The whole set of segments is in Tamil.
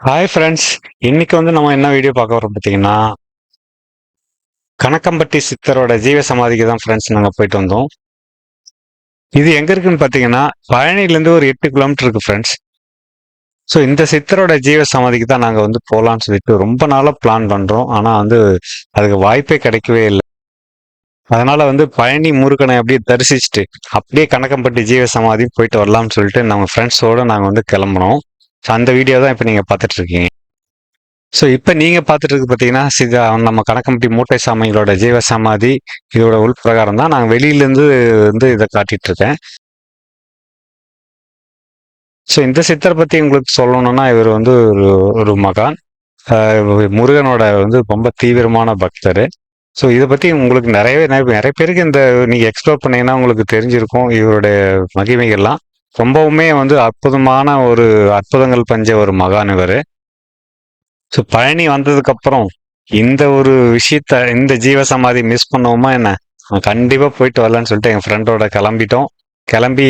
ஹாய் ஃப்ரெண்ட்ஸ் இன்னைக்கு வந்து நம்ம என்ன வீடியோ பார்க்க வரோம் பார்த்தீங்கன்னா கணக்கம்பட்டி சித்தரோட ஜீவ சமாதிக்கு தான் ஃப்ரெண்ட்ஸ் நாங்கள் போயிட்டு வந்தோம். இது எங்க இருக்குன்னு பார்த்தீங்கன்னா பழனிலேருந்து ஒரு எட்டு கிலோமீட்டர் இருக்கு ஃப்ரெண்ட்ஸ் ஸோ இந்த சித்தரோட ஜீவ சமாதிக்கு தான் நாங்கள் வந்து போகலான்னு சொல்லிட்டு ரொம்ப நாளாக பிளான் பண்ணுறோம் ஆனால் வந்து அதுக்கு வாய்ப்பே கிடைக்கவே இல்லை. அதனால வந்து பழனி முருகனை அப்படியே தரிசிச்சுட்டு அப்படியே கணக்கம்பட்டி ஜீவ சமாதி போயிட்டு வரலாம்னு சொல்லிட்டு நம்ம ஃப்ரெண்ட்ஸோட நாங்கள் வந்து கிளம்புனோம். ஸோ அந்த வீடியோ தான் இப்போ நீங்கள் பார்த்துட்டு இருக்கீங்க ஸோ இப்போ நீங்கள் பார்த்துட்டு இருக்கு பார்த்தீங்கன்னா சிதா நம்ம கணக்கம்பட்டி மூட்டை சாமிகளோட ஜீவ சமாதி இதோட உள் பிரகாரம் தான் நான் வெளியிலேருந்து வந்து இதை காட்டிட்டு இருக்கேன் ஸோ இந்த சித்தரை பற்றி உங்களுக்கு சொல்லணும்னா இவர் வந்து ஒரு ஒரு மகான். முருகனோட வந்து ரொம்ப தீவிரமான பக்தர். ஸோ இதை பற்றி உங்களுக்கு நிறையவே நிறைய நிறைய பேருக்கு இந்த நீங்கள் எக்ஸ்ப்ளோர் பண்ணீங்கன்னா உங்களுக்கு தெரிஞ்சிருக்கும் இவருடைய மகிமைகள்லாம். ரொம்பவுமே வந்து அற்புதமான ஒரு அற்புதங்கள் பஞ்ச ஒரு மகான் இவர் ஸோ பழனி வந்ததுக்கு அப்புறம் இந்த ஒரு விஷயத்த இந்த ஜீவ சமாதி மிஸ் பண்ணுவோமா என்ன கண்டிப்பாக போயிட்டு வரலான்னு சொல்லிட்டு என் ஃப்ரெண்டோட கிளம்பிட்டோம். கிளம்பி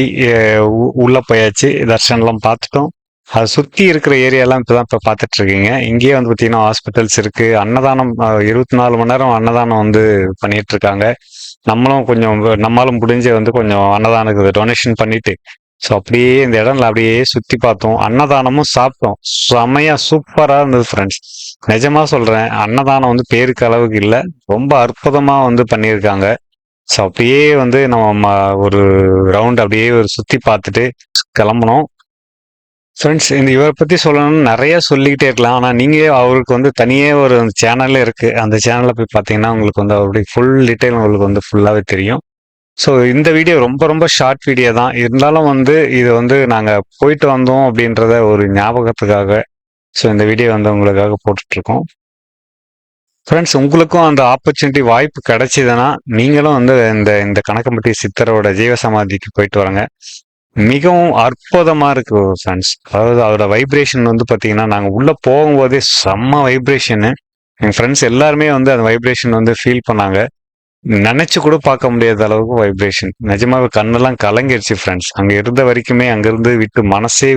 உள்ளே உ- போயாச்சு. தர்ஷன்லாம் பார்த்துட்டோம். அதை சுற்றி இருக்கிற ஏரியாலாம் இப்பதான் இப்போ பார்த்துட்டு இருக்கீங்க இங்கேயே வந்து பார்த்தீங்கன்னா ஹாஸ்பிட்டல்ஸ் இருக்கு. அன்னதானம் இருபத்தி நாலு மணி நேரம் அன்னதானம் வந்து பண்ணிட்டு இருக்காங்க நம்மளும் கொஞ்சம் நம்மளும் முடிஞ்ச வந்து கொஞ்சம் அன்னதானத்துக்கு டொனேஷன் பண்ணிட்டு ஸோ அப்படியே இந்த இடம்ல அப்படியே சுத்தி பார்த்தோம். அன்னதானமும் சாப்பிட்டோம். செமையா சூப்பரா இருந்தது ஃப்ரெண்ட்ஸ் நிஜமா சொல்றேன் அன்னதானம் வந்து பேருக்கு அளவுக்கு இல்லை. ரொம்ப அற்புதமா வந்து பண்ணியிருக்காங்க. ஸோ அப்படியே வந்து நம்ம ம- ஒரு ரவுண்ட் அப்படியே ஒரு சுத்தி பார்த்துட்டு கிளம்புனோம். ஃப்ரெண்ட்ஸ் இந்த இவரை பற்றி சொல்லணும்னு நிறைய சொல்லிக்கிட்டே இருக்கலாம். ஆனால் நீங்கள் அவருக்கு வந்து தனியே ஒரு சேனலே இருக்குது அந்த சேனலில் போய் பார்த்தீங்கன்னா உங்களுக்கு வந்து அவருடைய ஃபுல் டீட்டெயில் உங்களுக்கு வந்து ஃபுல்லாகவே தெரியும். ஸோ இந்த வீடியோ ரொம்ப ரொம்ப ஷார்ட் வீடியோ தான். இருந்தாலும் வந்து இது வந்து நாங்கள் போயிட்டு வந்தோம் அப்படின்றத ஒரு ஞாபகத்துக்காக ஸோ இந்த வீடியோ வந்து உங்களுக்காக போட்டுட்ருக்கோம். ஃப்ரெண்ட்ஸ் உங்களுக்கும் அந்த ஆப்பர்ச்சுனிட்டி வாய்ப்பு கிடைச்சிதுன்னா நீங்களும் வந்து இந்த இந்த கணக்கம்பட்டி சித்தரோட ஜீவசமாதிக்கு போயிட்டு வரங்க. மிகவும் அற்புதமாக இருக்கு ஃப்ரெண்ட்ஸ் அதாவது அதோட வைப்ரேஷன் வந்து பார்த்தீங்கன்னா நாங்கள் உள்ளே போகும்போதே செம்ம வைப்ரேஷனு என் ஃப்ரெண்ட்ஸ் எல்லாருமே வந்து அந்த வைப்ரேஷன் வந்து ஃபீல் பண்ணாங்க. நினைச்சு கூட பார்க்க முடியாத அளவுக்கு வைப்ரேஷன் நிஜமாவே கண்ணெல்லாம் கலங்கிருச்சு ஃப்ரெண்ட்ஸ் அங்க இருந்த வரைக்குமே அங்கிருந்து விட்டு மனசே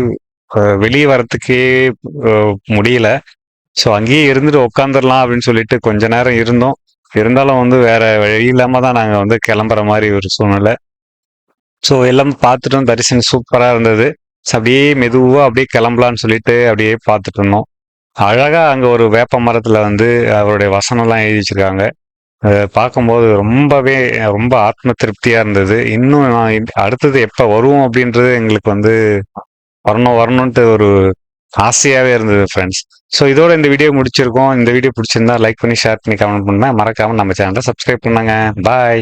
வெளியே வரத்துக்கே முடியல. ஸோ அங்கேயே இருந்துட்டு உட்காந்துடலாம் அப்படின்னு சொல்லிட்டு கொஞ்ச நேரம் இருந்தோம். இருந்தாலும் வந்து வேற வழி இல்லாம தான் நாங்க வந்து கிளம்புற மாதிரி ஒரு சூழ்நிலை. ஸோ எல்லாம் பார்த்துட்டோம். தரிசனம் சூப்பரா இருந்தது. அப்படியே மெதுவா அப்படியே கிளம்பலான்னு சொல்லிட்டு அப்படியே பார்த்துட்டு இருந்தோம். அழகா அங்க ஒரு வேப்ப மரத்துல வந்து அவருடைய வசனம்லாம் எழுதி வச்சிருக்காங்க அதை பார்க்கும்போது ரொம்பவே ரொம்ப ஆத்ம திருப்தியா இருந்தது. இன்னும் நான் அடுத்தது எப்ப வருவோம் அப்படின்றது எங்களுக்கு வந்து வரணும் வரணும்ட்டு ஒரு ஆசையாவே இருந்தது ஃப்ரெண்ட்ஸ் ஸோ இதோட இந்த வீடியோ முடிச்சிருக்கோம். இந்த வீடியோ பிடிச்சிருந்தா லைக் பண்ணி ஷேர் பண்ணி கமெண்ட் பண்ணுங்க. மறக்காம நம்ம சேனலை சப்ஸ்கிரைப் பண்ணுங்க. பாய்